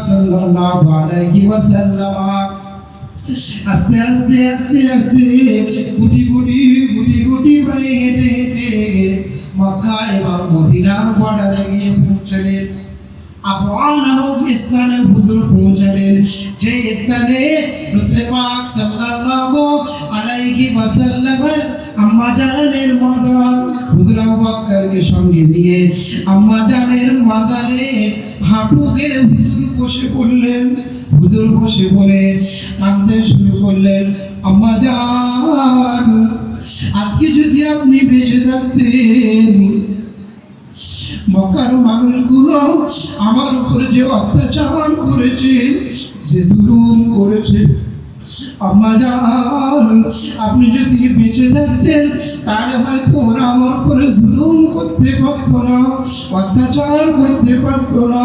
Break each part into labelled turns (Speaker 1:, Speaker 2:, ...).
Speaker 1: সাল্লাল্লাহু আলাইহি ওয়াসাল্লাম আস্তে আস্তে আস্তে আস্তে গুটি গুটি গুটি গুটি পায়ে হেঁটে হেঁটে মক্কা এবং মদিনার বর্ডারে গিয়ে পৌঁছলেন আবওয়াল নামক স্থানে হুজুর পৌঁছালেন যে স্থানে রসুল পাক সাল্লাল্লাহু আলাইহি ওয়াসাল্লামের আম্মা জানের মাজার হুজুর আবু বকরকে সঙ্গে নিয়ে আম্মা জানের মাজারে হাঁটু গেড়ে হুজুর বসে পড়লেন হুজুর বসে পড়ে কাঁদতে শুরু করলেন। আম্মা জান, আজকে যদি আপনি বেঁচে থাকতেন, মক্কার মানুষগুলো আমার উপরে যে অত্যাচার করেছে, যে জুলুম করেছে আপনি যদি বেঁচে থাকতেন, তাহলে হয়তো ওরা আমার উপরে জুলুম করতে পারতো না, অত্যাচার করতে পারতো না।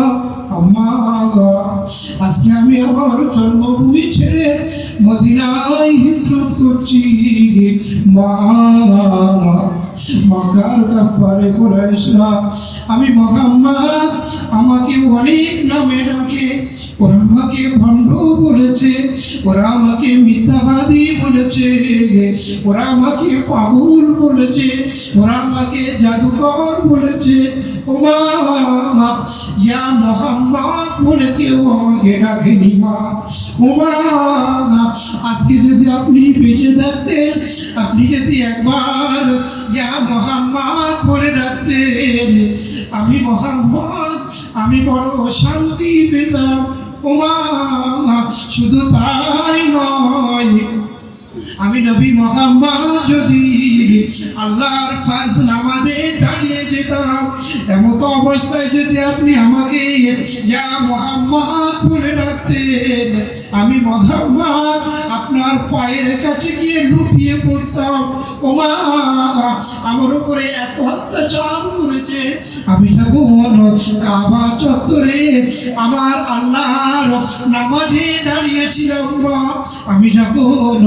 Speaker 1: আজকে আমি আমার জন্মভূমি ছেড়ে মদিনায় হিজরত করছি। মা, মক্কার কাফারে কুরাইশরা, আমি আমাকে অনেক নামে ডাকে, ওরা আমাকে ভণ্ড বলেছে ওরা আমাকে মিথ্যাবাদী বলেছে, ওরা আমাকে পাগল বলেছে, ওরা আমাকে জাদুকর বলেছে। মোহাম্মদ বলে কেউ আমাকে মা। আজকে যদি আপনি বেঁচে থাকতেন, আপনি যদি একবার ইয়া মোহাম্মদ বলে ডাকতেন, আমি মোহাম্মদ, আমি বড় শান্তি পেতাম। ও মা শুধু তাই নয় আমি নবী মোহাম্মদ যদি আল্লাহর ফাজ নামাজ অবস্থায় যদি আপনি আমাকে বলে ডাকতেন, আমি মোহাম্মদ আপনার পায়ের কাছে গিয়ে লুটিয়ে পড়তাম। ওমা, আমার উপরে এত অত্যাচার করেছে। আমি কাবা চত্বরে আমার আল্লাহর নামাজে দাঁড়িয়েছিলাম আমি যখন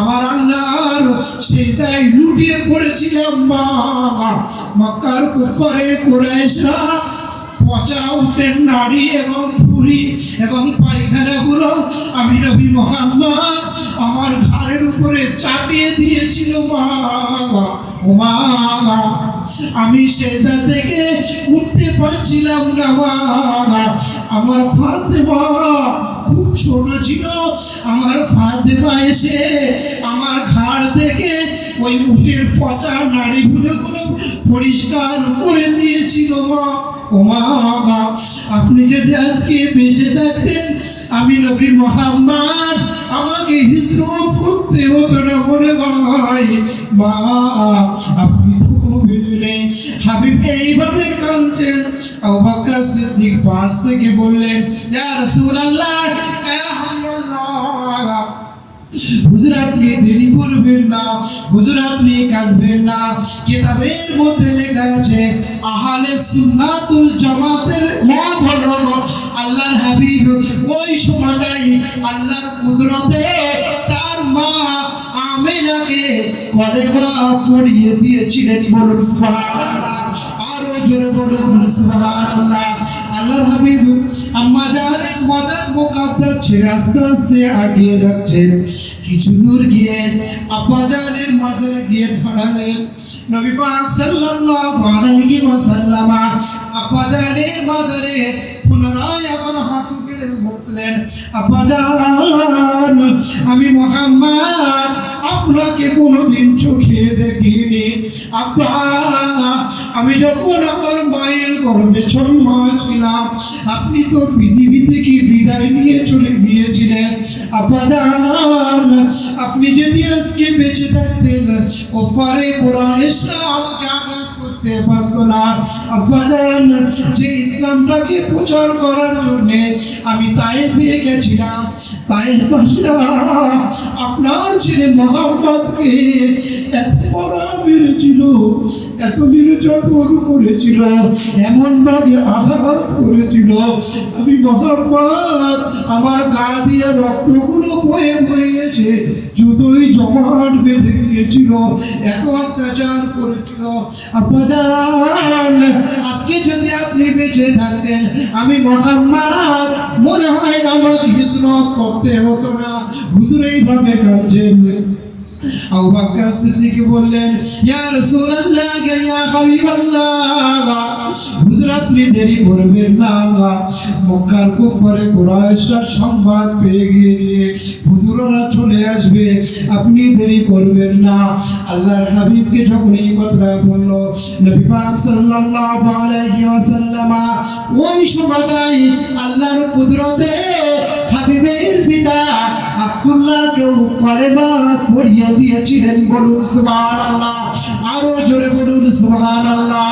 Speaker 1: আমার আল্লাহর সেটাই লুটিয়ে পড়েছিলাম মা। মক্কার কুফরে কুরাইশরা নারী এবং পুরী এবং আমি নবী মোহাম্মদ আমার ঘাড়ের উপরে চাপিয়ে দিয়েছিল, মা আমি সেটা থেকে উঠতে পারছিলাম না, মা আমার ফাতেমা খুব ছোট ছিল আমার ফাতেমা এসে আমার ঘাড় থেকে ওই উটের পচা নাড়িগুলো গুলো পরিষ্কার করে দিয়েছিল মা। ও মা, আপনি যদি আজকে বেঁচে থাকতেন, আমি নবী মোহাম্মদ, আমাকে হিজরত করতে হতো না মনে হয় মা, আপনি হাবিব এইভাবে কাঁদছেন। আবু বকর সিদ্দিক পাশ থেকে বললেন, ইয়া রাসূলুল্লাহ হাবিবাল্লাহ হুজুর, আপনি দেরি করবেন না। হুজুর, আপনি কাঁদবেন না। কিতাবের মধ্যে লেখা আছে, আহলে সুন্নাতুল জামাতের মত হলো আল্লাহর হাবিব। ওই সময়টাই আল্লাহর কুদরতে তার মা আমেনাকে কলেমা পড়িয়ে দিয়েছিলেন বলুন সুবহানাল্লাহ। আরও জোরে বলুন সুবহানাল্লাহ। আল্লাহর হাবিব জানের মাদার মুকাদ্দার ছেড়ে আস্তে আস্তে আগিয়ে যাচ্ছেন কিছু দূর গিয়ে আব্বা জানের মাজারে গিয়ে দাঁড়ালেন। নবী পাক সাল্লাল্লাহু আলাইহি ওয়াসাল্লাম আব্বা জানের মাজারে পুনরায় আবার হাঁটু গেড়ে বললেন আব্বা জান আমি মোহাম্মদ আপনাকে কোনোদিন চোখে দেখিনি। আব্বা, আমি যখন আমার মায়ের গর্ভে ছয় ছিলাম আপনি তো পৃথিবী থেকে বিদায় নিয়ে চলে গিয়েছিলেন। জান, আপনি যদি আজকে বেঁচে থাকতেন, ওপারে কোরআন ইসলামকে আঘাত করতে পারতো না। আব্বা যে ইসলামটাকে প্রচার করার জন্য আমি তাই পেয়ে গেছিলাম তাই পাশরা আপনার ছেলে এত করেছিল আমার গা দিয়ে বয়ে জমাট বেঁধে গিয়েছিল, এত অত্যাচার করেছিল। আজকে যদি আপনি বেঁচে থাকতেন, আমি মোহাম্মদ মনে হয় আমাকে হিসনত করতে হতো না। হুজুর এইভাবে কাঁদছেন। আবু বকর সিদ্দিক বললেন, ইয়া রাসূলুল্লাহ, ইয়া হাবিবাল্লাহ আপনি দেরি করবেন না। মক্কার কুফরে কুরাইশরা সংবাদ পেয়ে গিয়ে হুজুররা চলে আসবে, আপনি দেরি করবেন না। আল্লাহর হাবিবকে যখন এই কথা বলল, নবী পাক সাল্লাল্লাহু আলাইহি ওয়াসাল্লাম, ওই সময়টাই আল্লাহর কুদরতে আব্দুল্লাহকেও কালেমা পড়িয়ে দিয়েছিলেন বলুন সুবহানাল্লাহ আরও জোরে বলুন সুবহানাল্লাহ।